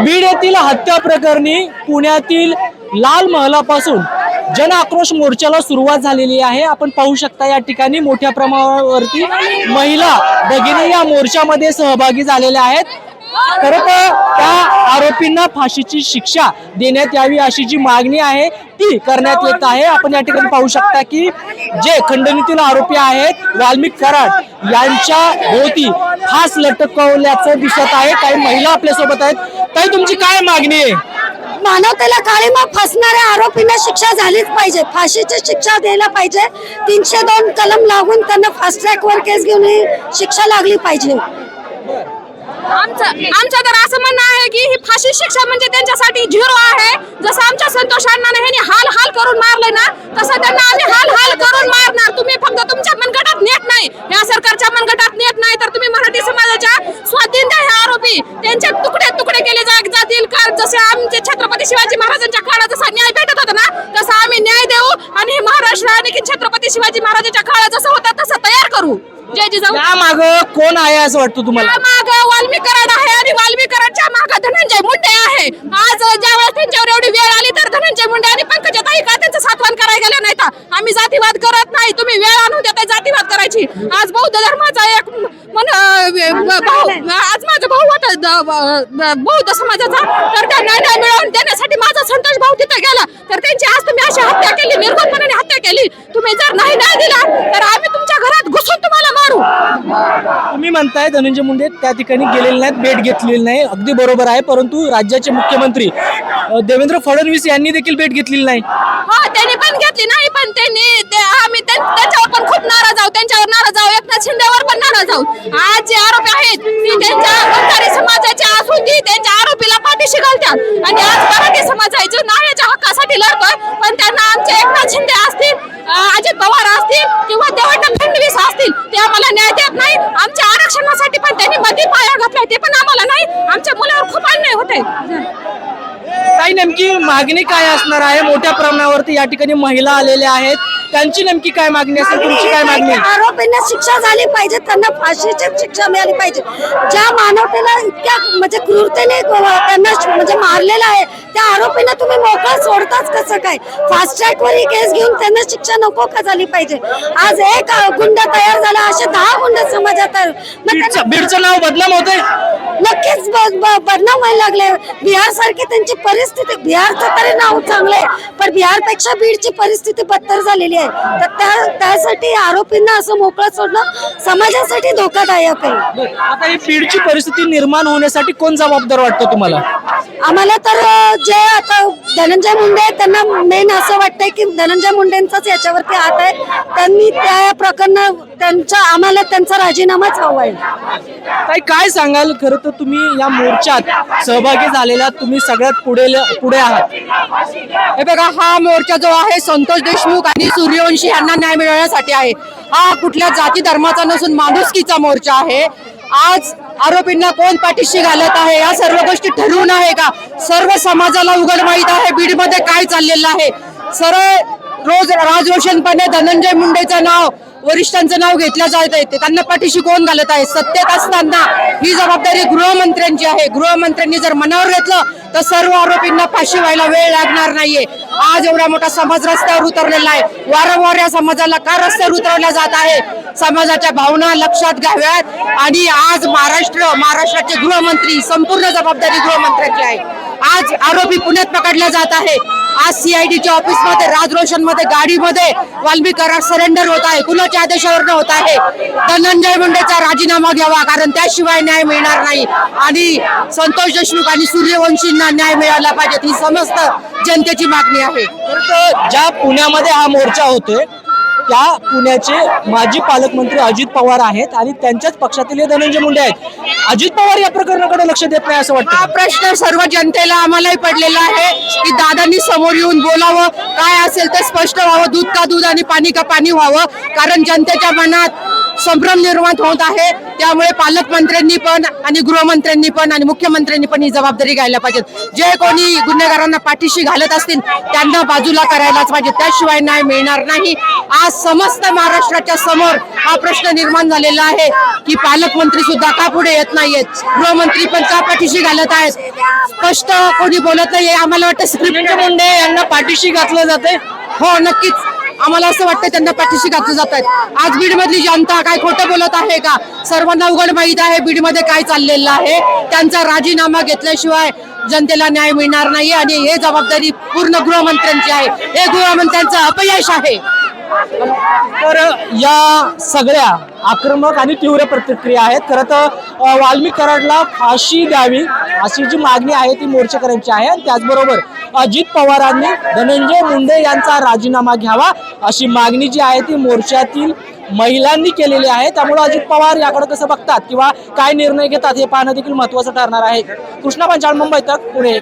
बीड येथील हत्या प्रकरणी पुण्यातील लाल महलापासून जन आक्रोश मोर्चाला सुरुवात झालेली आहे. आपण पाहू शकता या ठिकाणी मोठ्या प्रमाणावरती महिला भगिनी या मोर्चामध्ये सहभागी झालेल्या आहेत. खरं तर त्या आरोपींना फाशीची शिक्षा देण्यात यावी अशी जी मागणी आहे ती करण्यात येत आहे. आपण या ठिकाणी पाहू शकता की जे खंडणीतील आरोपी आहेत वाल्मिक कराड यांच्या भोवती फास लटकवल्याचं दिसत आहे. काही महिला आपल्यासोबत आहेत. ताई तुमची काय मागणी आहे? मानवतेला काळीमा फसणाऱ्या आरोपींना शिक्षा झालीच पाहिजे. फाशीची शिक्षा द्यायला पाहिजे. तीनशे दोन कलम लागून त्यांना फास्ट ट्रॅक वर केस घेऊन ही शिक्षा लागली पाहिजे. आमचं आमचं तर असं म्हणणं आहे की ही फाशी शिक्षा म्हणजे त्यांच्यासाठी झिरो आहे. जसं आमच्या संतोष अण्णाने ह्यांनी हाल हाल करून मारले ना तसं त्यांना आम्ही हाल हाल करून मारणार. तुम्ही फक्त तुमच्या मनगटात नेत नाही. या सरकारच्या मनगटात नेत नाही तर तुम्ही मराठी समाजाच्या स्वाधीन द्या हे आरोपी त्यांचे तुकडे तुकडे केले जा- जातील का जसे आमचे छत्रपती शिवाजी महाराजांच्या काळात जसा न्याय भेटत होता ना तसा आम्ही न्याय देऊ आणि हे महाराष्ट्र आणि छत्रपती शिवाजी महाराजांच्या काळात जसं होतं तसं तयार करू. जय जिजाऊ. माग कोण आहे असं वाटतं तुम्हाला? माग वाल्मी कराड आहे आणि वाल्मी कराडच्या माग धनंजय मुंडे आहे. आज ज्यावेळेस त्यांच्यावर एवढी वेळ आली तर धनंजय मुंडे आणि पंकजा ताई का त्यांचं सातवान करायला गेलं नाही तर आम्ही जातीवाद करत नाही. तुम्ही वेळ आणून देताय जातीवाद करायची. आज बौद्ध धर्माचा एक अं, भाऊ आज माझा भाऊ ब- बौद्ध समाजाचा. तर त्यांना न्याय मिळवून देण्यासाठी माझा संतोष भाऊ तिथे गेला. तर त्यांची आज तुम्ही अशी हत्या केली निर्गतपणाने हत्या केली. तुम्ही जर नाही न्याय दिला तर आम्ही तुमच्या घरात घुसून तुम्हाला मारू. तुम्ही म्हणताय धनंजय मुंडे त्या ठिकाणी गेलेले नाहीत भेट घेतलेली नाही. अगदी बरोबर आहे परंतु राज्याचे मुख्यमंत्री देवेंद्र फडणवीस यांनी देखील भेट घेतलेली नाही. हो त्यांनी पण आणि आम्ही त्यांच्यावर पण खूप नाराज आहोत. त्यांच्यावर नाराज आहोत. एकनाथ शिंदेवर पण नाराज आहोत. आज जे आरोपी आहेत ती त्यांच्या वंजारी समाजाच्या असून ती त्यांच्या आरोपीला पाठीशी घालतात. आणि आज मराठी समाज आहे जो न्यायाच्या हक्कासाठी लढतोय. पण त्यांना आमचे एकनाथ शिंदे असतील अजित पवार असतील किंवा देवेंद्र फडणवीस असतील ते आम्हाला न्याय देत नाही. आमच्या आरक्षणासाठी पण त्यांनी मध्ये पाया घातलाय ते पण आम्हाला नाही. आमच्या मुलावर खूप अन्याय होते काही नेमकी मागणी काय असणार आहे? मोठ्या प्रमाणावरती या ठिकाणी महिला आलेल्या आहेत. त्यांची नेमकी काय मागणी असेल? तुमची काय मागणी आहे? आरोपींना शिक्षा झाली पाहिजे त्यांना फाशीची शिक्षा मिळाली पाहिजे. ज्या मानवतेला इतक्या म्हणजे क्रूरतेने त्यांना म्हणजे मारलेलं आहे त्या आरोपींना तुम्ही मोकळा सोडताच कसं काय? फास्ट ट्रॅक वर ही केस घेऊन त्यांना शिक्षा नको का झाली पाहिजे? आज एक गुंड तयार झाला असे दहा गुंड समाजात आहे. मग त्यांना- बीडचं बीडचं नाव बदनाम होतंय? नक्कीच ब- ब- बदनाम व्हायला लागले. बिहार सारखी त्यांची परिस्थिती बिहारचं तरी नाव चांगलं आहे पण बिहारपेक्षा बीडची परिस्थिती बदतर झालेली आहे. तर त्या त्यासाठी आरोपींना असं मोकळं सोडणं समाजासाठी धोकादायक आहे. आता ही बीडची परिस्थिती निर्माण होण्यासाठी कोण जबाबदार वाटतं तुम्हाला? आम्हाला तर अ, जे आता धनंजय मुंडे आहेत, त्यांना मेन असं वाटतंय की धनंजय मुंडेंचाच याच्यावरती हात आहे. त्यांनी त्या प्रकरण त्यांच्या आम्हाला त्यांचा राजीनामाच हवा आहे. ताई काय सांगाल? खरं तर तुम्ही या मोर्चात सहभागी झालेला तुम्ही सगळ्यात पुढे पुढे आहात. हे बघा हा मोर्चा जो आहे संतोष देशमुख आणि सूर्यवंशी यांना न्याय मिळवण्यासाठी आहे. हा कुठल्या जाती धर्माचा नसून माणुसकीचा मोर्चा आहे. आज आरोपींना कोण पाठीशी घालत आहे? या सर्व गोष्टी ठरवून आहे का? सर्व समाजाला उघड माहीत आहे. बीडमध्ये काय चाललेलं आहे? सरळ रोज राजरोशनपणे धनंजय मुंडेचं नाव. वरिष्ठांचं नाव घेतलं जात आहे. त्यांना पाठीशी कोण घालत आहे? सत्तेत असताना ही जबाबदारी गृहमंत्र्यांची आहे. गृहमंत्र्यांनी जर मनावर घेतलं तर सर्व आरोपींना फाशी व्हायला वेळ लागणार नाहीये. आज एवढा मोठा समाज रस्त्यावर उतरलेला आहे. वारंवार या समाजाला का रस्त्यावर उतरवल्या जात आहे? समाजाच्या भावना लक्षात घ्याव्यात. आणि आज महाराष्ट्र महाराष्ट्राचे गृहमंत्री संपूर्ण जबाबदारी गृहमंत्र्याची आहे. आज आरोपी पुण्यात पकडला जात आहे. आज सीआयडीच्या ऑफिसमध्ये मध्ये गाडीमध्ये वाल्मिक करार सरेंडर होत आहे. कुणाच्या आदेशावर होत आहे. धनंजय मुंडेचा राजीनामा घ्यावा कारण त्याशिवाय न्याय मिळणार नाही. आणि संतोष देशमुख आणि सूर्यवंशींना न्याय मिळाला पाहिजे. ही समस्त जनतेची मागणी आहे. तर ज्या पुण्यामध्ये हा मोर्चा होतोय त्या पुण्याचे माजी पालकमंत्री अजित पवार आहेत आणि त्यांच्याच पक्षातील हे धनंजय मुंडे आहेत. अजित पवार या प्रकरणाकडे लक्ष देत नाही असं हा वाटतं प्रश्न सर्व जनतेला आम्हालाही पडलेला आहे की दादांनी समोर येऊन बोलावं काय असेल ते स्पष्ट व्हावं दूध का दूध आणि पाणी का पाणी व्हावं? कारण जनतेच्या मनात संभ्रम निर्माण होत आहे. त्यामुळे पालकमंत्र्यांनी पण आणि गृहमंत्र्यांनी पण आणि मुख्यमंत्र्यांनी पण ही जबाबदारी घ्यायला पाहिजे जे कोणी गुन्हेगारांना पाठीशी घालत असतील त्यांना बाजूला करायलाच पाहिजे. त्याशिवाय न्याय मिळणार नाही. आज समस्त महाराष्ट्राच्या समोर हा प्रश्न निर्माण झालेला आहे की पालकमंत्री सुद्धा का पुढे येत नाहीयेत? गृहमंत्री पण का पाठीशी घालत आहेत? स्पष्ट कोणी बोलत नाहीये. आम्हाला वाटतं स्क्रिप्ट मुंडे यांना पाठीशी घातलं जाते हो नक्कीच. आम्हाला असं वाटतं त्यांना पाठीशी घातलं जात आहेत आज बीडमधली जनता काय खोटं बोलत आहे का? सर्वांना उघड माहीत आहे बीडमध्ये काय चाललेलं आहे. त्यांचा राजीनामा घेतल्याशिवाय जनतेला न्याय मिळणार नाही आणि हे जबाबदारी पूर्ण गृहमंत्र्यांची आहे. हे गृहमंत्र्यांचं अपयश आहे. तर या सगळ्या आक्रमक आणि तीव्र प्रतिक्रिया आहेत. खरं तर वाल्मिक कराडला फाशी द्यावी अशी जी मागणी आहे ती मोर्चेकऱ्यांची आहे. आणि त्याचबरोबर अजित पवारांनी धनंजय मुंडे यांचा राजीनामा घ्यावा अशी मागणी जी आहे ती मोर्चातील महिलांनी केलेली आहे. त्यामुळे अजित पवार याकडे कसं बघतात किंवा काय निर्णय घेतात हे पाहणं देखील महत्वाचं ठरणार आहे. कृष्णा पंचाळ मुंबई तक पुणे